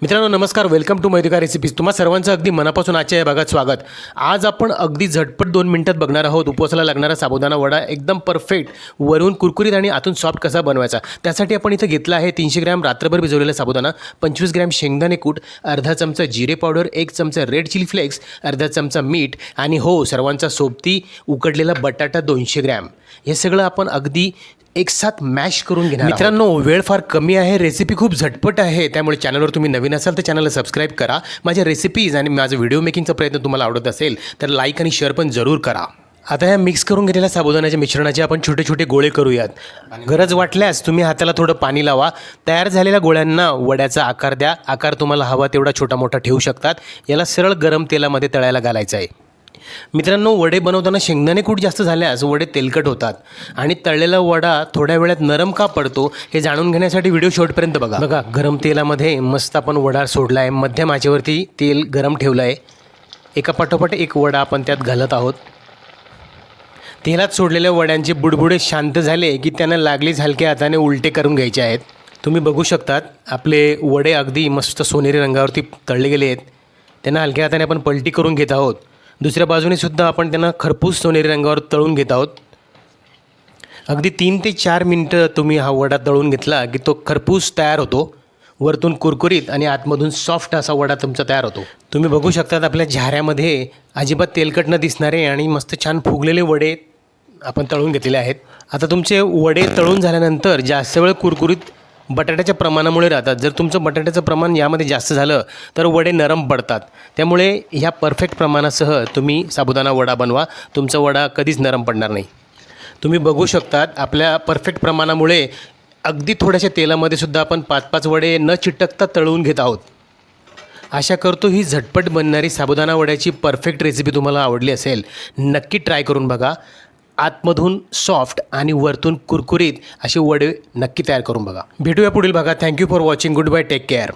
मित्रांनो नमस्कार. Welcome to मैदिका recipes तुम्हा सर्वांचं अगदी मनापासून आजच्या या भागात स्वागत. आज आपण अगदी झटपट दोन मिनिटात बघणार आहोत उपवासाला लागणारा साबुदाणा वडा एकदम परफेक्ट वरून कुरकुरीत आणि आतून सॉफ्ट कसा बनवायचा. त्यासाठी आपण इथं घेतला आहे तीनशे ग्रॅम रात्रभर भिजवलेला साबुदाणा पंचवीस ग्रॅम शेंगदाणे कूट अर्धा चमचा जिरे पावडर एक चमचा रेड चिली फ्लेक्स अर्धा चमचा मीठ आणि हो सर्वांचा सोबती उकडलेला बटाटा दोनशे ग्रॅम. हे सगळं आपण अगदी एक साथ मॅश करून घेणार मित्रांनो वेळ फार कमी आहे. रेसिपी खूप झटपट आहे. त्यामुळे चॅनलवर तुम्ही नवीन असाल तर चॅनलला सबस्क्राईब करा. माझ्या रेसिपीज आणि माझं व्हिडिओ मेकिंगचा प्रयत्न तुम्हाला आवडत असेल तर लाईक आणि शेअर पण जरूर करा. आता ह्या मिक्स करून घेतलेल्या साबुदाण्याच्या मिश्रणाचे आपण छोटे छोटे गोळे करूयात. गरज वाटल्यास तुम्ही हाताला थोडं पाणी लावा. तयार झालेल्या गोळ्यांना वड्याचा आकार द्या. आकार तुम्हाला हवा तेवढा छोटा मोठा ठेवू शकतात. याला सरळ गरम तेलामध्ये तळायला घालायचं आहे मित्रांनो वडे बनवताना शेंगदाणे कूट जास्त झाल्यास वडे तेलकट होतात. आणि तळलेला वडा थोड्या वेळात नरम का पडतो हे जाणून घेण्यासाठी व्हिडिओ शेवटपर्यंत बघा. बघा गरम तेलामध्ये मस्त आपण वडा सोडला आहे मध्यम आचेवरती तेल गरम ठेवलं आहे एका पाठोपाठ एक वडा आपण त्यात घालत आहोत. तेलात सोडलेल्या वड्यांचे बुडबुडे शांत झाले की त्यांना लागलीच हलक्या हाताने उलटे करून घ्यायचे आहेत. तुम्ही बघू शकतात आपले वडे अगदी मस्त सोनेरी रंगावरती तळले गेले आहेत. त्यांना हलक्या हाताने आपण पलटी करून घेत आहोत. दुसऱ्या बाजूने सुद्धा आपण त्यांना खरपूस सोनेरी रंगावर तळून घेत आहोत. अगदी तीन ते चार मिनटं तुम्ही हा वडा तळून घेतला की तो खरपूस तयार होतो. वरतून कुरकुरीत आणि आतमधून सॉफ्ट असा वडा तुमचा तयार होतो. तुम्ही बघू शकतात आपल्या झाऱ्यामध्ये अजिबात तेलकट न दिसणारे आणि मस्त छान फुगलेले वडे आपण तळून घेतलेले आहेत. आता तुमचे वडे तळून झाल्यानंतर जास्त वेळ कुरकुरीत बटाट्याच्या प्रमाणामुळे राहतात. जर तुमचं बटाट्याचं प्रमाण यामध्ये जास्त झालं तर वडे नरम पडतात. त्यामुळे ह्या परफेक्ट प्रमाणासह तुम्ही साबुदाणा वडा बनवा. तुमचा वडा कधीच नरम पडणार नाही. तुम्ही बघू शकतात आपल्या परफेक्ट प्रमाणामुळे अगदी थोड्याशा तेलामध्ये सुद्धा आपण पाच पाच वडे न चिटकता तळवून घेत आहोत. आशा करतो ही झटपट बनणारी साबुदाणा वड्याची परफेक्ट रेसिपी तुम्हाला आवडली असेल. नक्की ट्राय करून बघा. आतमधून सॉफ्ट आणि वरतून कुरकुरीत असे वडे नक्की तयार करून बघा. भेटूया पुढील भागात. Thank you for watching goodbye take care